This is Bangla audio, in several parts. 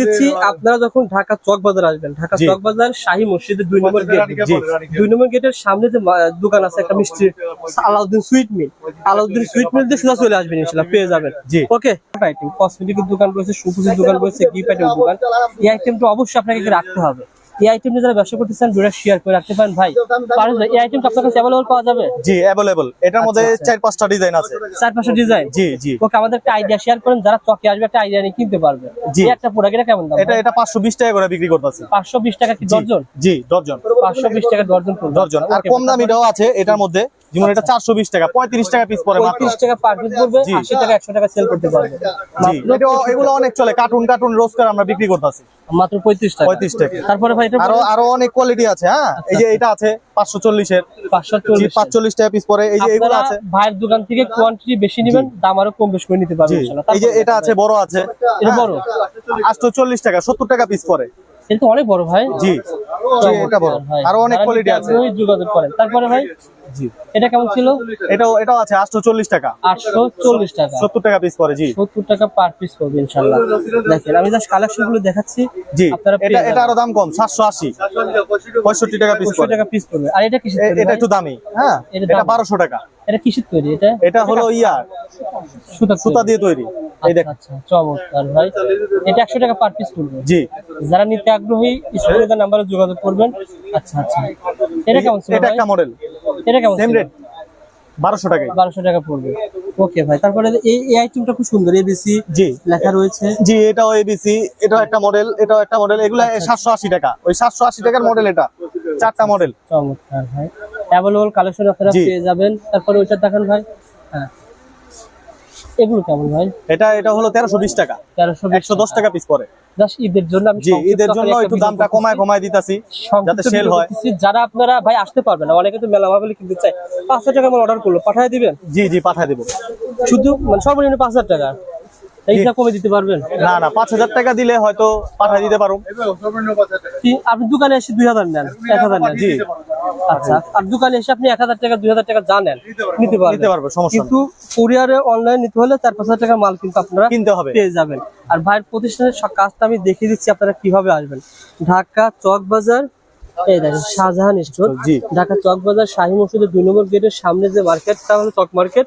দিচ্ছি আপনারা যখন ঢাকা চক বাজার আসবেন ঢাকা। চক বাজার শাহী মসজিদের দুই নম্বর গেট জি। দুই নম্বর গেটের সামনে যে দোকান আছে একটা মিষ্টি Alauddin sweet mill Alauddin sweet mill দিয়ে সোজা চলে আসবেন ইনশাল্লাহ পেয়ে যাবেন। জি। ওকে আইটেম কসমেটিকের দোকান রয়েছে সুপুজের দোকান রয়েছে গিফট আইটেম দোকান। এই আইটেমটা অবশ্যই আপনাকে রাখতে হবে। এই আইটেমটা যারা ব্যবসা করতে চান ভিডিও শেয়ার করে রাখতে পারেন ভাই। ভাই এই আইটেমটা আপনার কাছে অ্যাভেলেবল পাওয়া যাবে? জি অ্যাভেলেবল এটার মধ্যে আচ্ছা, আচ্ছা। চার পাঁচটা ডিজাইন আছে। চার পাঁচশো ডিজাইন জি জি। ওকে আমাদের একটা আইডিয়া শেয়ার করেন যারা চকে আসবে একটা আইডিয়া নিয়ে কিনতে পারবে। জি। একটা প্রোডাক্ট এটা কেমন দাম এটা এটা পাঁচশো বিশ টাকা করে বিক্রি করতেছে। পাঁচশো বিশ টাকা কি দর্জন জি দর্জন পাঁচশো বিশ টাকা দর্জন দর্জন আর কম দামিটাও আছে এটার মধ্যে। যেমন এটা চারশো বিশ টাকা পঁয়ত্রিশ টাকা পিস পরে মাত্র। টাকা পার পিস পড়বে জি। আশি টাকা একশো টাকা সেল করতে পারবে। জি এটা এগুলো অনেক চলে। কার্টুন কার্টুন রোজকার আমরা বিক্রি করতেছি। মাত্র পঁয়ত্রিশ টাকা। পঁয়ত্রিশ টাকা। তারপরে ভাই আরও আরও অনেক কোয়ালিটি আছে হ্যাঁ? এই যে এটা আছে পাঁচশো চল্লিশের। পাঁচশো জি পাঁচচল্লিশ টাকা পিস পরে এই যে এগুলো আছে। ভাইয়ের দোকান থেকে কোয়ান্টিটি বেশি নেবেন দাম আরও কম বেশি করে নিতে পারবেন ইনশাআল্লাহ। এই যে এটা আছে বড় আছে। এটা বড়? টাকা সত্তর টাকা পিস পরে। এটা অনেক বড় ভাই। জি। জি এটা বড়। আরও অনেক কোয়ালিটি আছে। যোগাযোগ করেন। তারপরে ভাই? জি। এটা কেমন ছিল? এটাও এটাও আছে আটশো চল্লিশ টাকা। আটশো চল্লিশ টাকা। সত্তর টাকা পিস পরে জি। সত্তর টাকা পার পিস পড়বে ইনশাল্লাহ। দেখেন আমি জাস্ট কালেকশনগুলো দেখাচ্ছি জি আপনারা এটা এটা আরও দাম কম সাতশো আশি। পঁয়ষট্টি টাকা পিস পঁচিশশো টাকা পিস পড়বে আর এটা কিসের এটা একটু দামি হ্যাঁ এটা এটা দামি। বারোশো টাকা। এটা কিসের তৈরি এটা? এটা হলো ইয়া সুতা সুতা দিয়ে তৈরি। এই দেখ আচ্ছা আচ্ছা চমৎকার ভাই। এটা একশো টাকা পার পিস পড়বে জি। যারা নিতে আগ্রহী স্ক্রিনে নাম্বারে যোগাযোগ করবেন। আচ্ছা আচ্ছা। এটা কেমন ছিল এটা একটা মডেল এটা কেমন সেম রেট বারোশো টাকায়। বারোশো টাকা পড়বে। ওকে ভাই তারপরে এই এই আইটেমটা খুব সুন্দর এবিসি জি। লেখা রয়েছে। জি এটাও এবিসি এটাও একটা মডেল এটাও একটা মডেল এগুলো সাতশো আশি টাকা। ওই সাতশো আশি টাকার মডেল এটা চারটা মডেল চমৎকার ভাই। অ্যাভেলেবল কালেকশন আপনারা পেয়ে যাবেন। তারপরে ওইটা দেখান ভাই। হ্যাঁ। এগুলো কেমন ভাই? এটা এটা হলো তেরোশো বিশ টাকা। তেরোশো একশো দশ টাকা পিস পরে জাস্ট ঈদের জন্য আমি জি ঈদের জন্য একটু দামটা কমায় কমায় দিতাছি যাতে সেল হয়। যারা আপনারা ভাই আসতে পারবে না অনেকে তো মেলা ভাবে কিনতে চায়। 5000 টাকা আমার অর্ডার করল পাঠিয়ে দিবেন? জি জি পাঠিয়ে দেব। শুধু মানে সর্বনিম্ন পাঁচ হাজার টাকা। এইটা কমে দিতে পারবেন? না না পাঁচ হাজার টাকা দিলে হয়তো পাঠায় দিতে পারো। আপনি দোকানে এসে দুই হাজার নেন? এক হাজার নেন জি। আচ্ছা আর দোকানে এসে আপনি এক হাজার টাকা দুই হাজার টাকা যা নেন নিতে পারবেন। নিতে পারব সমস্যা কিন্তু কুরিয়ারে অনলাইন নিতে হলে চার পাঁচ হাজার টাকা মাল কিন্তু আপনারা কিনতে হবে। পেয়ে যাবেন। আর ভাইয়ের প্রতিষ্ঠানের কাজটা আমি দেখিয়ে দিচ্ছি আপনারা কীভাবে আসবেন। ঢাকা চক বাজার এই দেখেন শাহজাহান স্টোর। ঢাকা চক বাজার শাহী মসজিদের দুই নম্বর গেটের সামনে যে মার্কেটটা হলো চক মার্কেট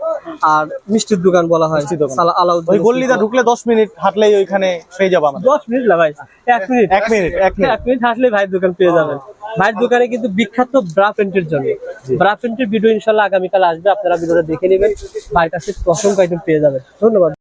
আর মিষ্টির দোকান বলা হয় আলাউদ্দিন গল্লিটা ঢুকলে দশ মিনিট হাঁটলেই ওইখানে পেয়ে যাব দশ মিনিট না ভাই এক মিনিট। এক মিনিট এক মিনিট। হাসলে ভাইয়ের দোকান পেয়ে যাবেন। ভাইয়ের দোকানে কিন্তু বিখ্যাত ব্রা প্যান্টের জন্য। ব্রা প্যান্টের ভিডিও ইনশাল্লাহ আগামীকাল আসবে আপনারা ভিডিওটা দেখে নেবেন। ভাইয়ের কাছে অসংখ্য আইটেম পেয়ে যাবেন। ধন্যবাদ।